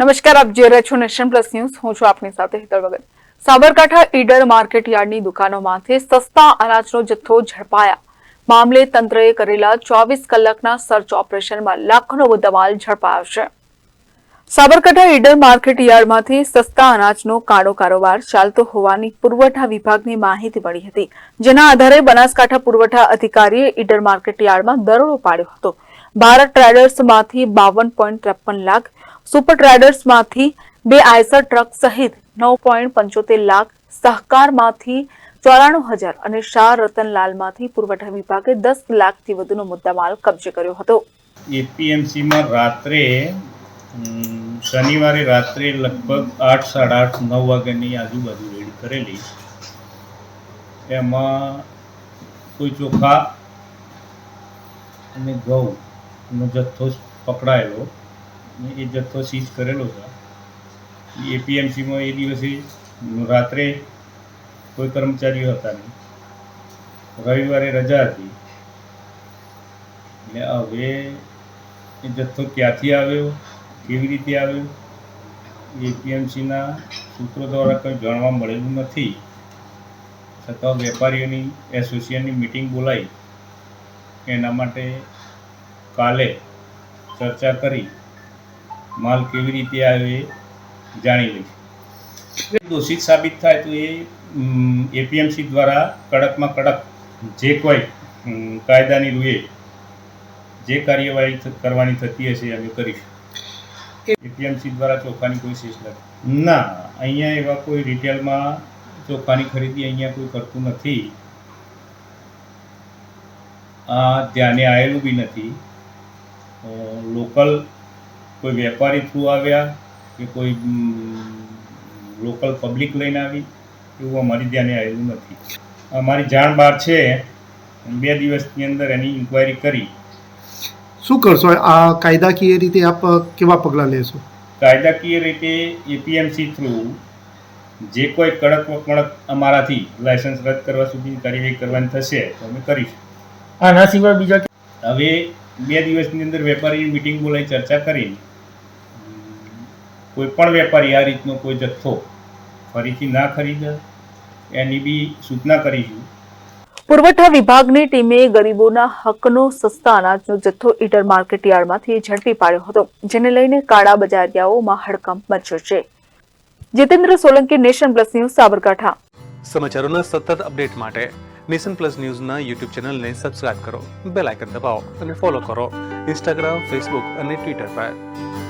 નમસ્કાર, આપ જે રહ્યા છો નેશન પ્લસ ન્યૂઝ. હું છું આપની સાથે હિતલ વગર સાબરકાંઠા ઈડર માર્કેટ યાર્ડની દુકાનોમાંથી સસ્તા અનાજનો જથ્થો ઝડપાયા. મામલે તંત્રએ કરેલા ચોવીસ કલાકના સર્ચ ઓપરેશનમાં લાખોનો મુદ્દામાલ ઝડપાયો છે. સાબરકાંઠા ઈડર માર્કેટ યાર્ડમાંથી સસ્તા અનાજનો કાળો કારોબાર ચાલતો હોવાની પુરવઠા વિભાગની માહિતી મળી હતી, જેના આધારે બનાસકાંઠા પુરવઠા અધિકારીએ ઈડર માર્કેટ યાર્ડમાં દરોડો પાડ્યો હતો. ભારત ટ્રેડર્સમાંથી બાવન પોઈન્ટ ત્રેપન લાખ સુપર ટ્રેડર્સમાંથી બે આયસર ટ્રક સહિત નવ પોઈન્ટ પંચોતેર લાખ સહકારમાંથી ચોરાણું હજાર અને શાહ રતનલાલમાંથી પુરવઠા વિભાગે દસ લાખથી વધુનો મુદ્દામાલ કબજે કર્યો હતો. એપીએમસીમાં રાત્રે શનિવારે રાત્રે લગભગ આઠ, સાડા આઠ, નવ વાગ્યાની આજુબાજુ રેડ કરેલી. એમાં કોઈ ચોખા અને ઘઉંનો જથ્થો પકડાયેલો. એ જથ્થો સીઝ કરેલો છે. એપીએમસીમાં એ દિવસે રાત્રે કોઈ કર્મચારીઓ હતા નહીં. રવિવારે રજા હતી. એટલે હવે એ જથ્થો ક્યાંથી આવ્યો, કેવી રીતે આવ્યો એપીએમસીના સૂત્રો દ્વારા કંઈ જાણવા મળેલું નથી. છતાં વેપારીઓની એસોસિએશનની મિટિંગ બોલાવી એના માટે કાલે ચર્ચા કરી. માલ કેવી રીતે આવે જાણી લઈશું દોષિત સાબિત થાય તો એ એપીએમસી દ્વારા કડકમાં કડક જે કોઈ કાયદાની રૂએ જે કાર્યવાહી કરવાની થતી હશે અમે કરીશું. એપીએમસી દ્વારા ચોખાની કોઈ શેષ નથી. ના, અહીંયા એવા કોઈ રિટેલમાં ચોખાની ખરીદી અહીંયા કોઈ કરતું નથી. આ ધ્યાને આવેલું બી નથી. લોકલ કોઈ વેપારી થ્રુ આવ્યા કે કોઈ લોકલ પબ્લિક લઈને આવી એવું અમારી ધ્યાને આવેલું નથી. અમારી જાણ બહાર છે. બે દિવસની અંદર એની ઇન્ક્વાયરી કરી. શું કરશો? આ કાયદાકીય રીતે આપ કેવા પગલાં લેશો? કાયદાકીય રીતે એપીએમસી થ્રુ જે કોઈ કડક કડક અમારાથી લાયસન્સ રદ કરવા સુધીની કાર્યવાહી કરવાની થશે તો અમે કરીશું. આના સિવાય બીજા હવે બે દિવસની અંદર વેપારીની મિટિંગ બોલાવી ચર્ચા કરી કોઈ પણ વેપારી આ રીતનો કોઈ જથ્થો ફરીથી ના ખરીદે એની બી સૂચના કરીશું. પુરવઠા વિભાગની ટીમે ગરીબોના હકનો સસ્તા અનાજનો જથ્થો ઈડર માર્કેટ યાર્ડમાંથી ઝડપી પાડ્યો હતો જેને લઈને કાળા બજારિયાઓમાં હડકંપ મચ્યો છે. Jitendra Solanki nation plus news Sabarkantha. સમાચારોના સતત અપડેટ માટે નેશન પ્લસ ન્યૂઝના યુટ્યુબ ચેનલને સબસ્ક્રાઇબ કરો બેલ આઇકન દબાવો અને ફોલો કરો ઇન્સ્ટાગ્રામ ફેસબુક અને ટ્વિટર પર.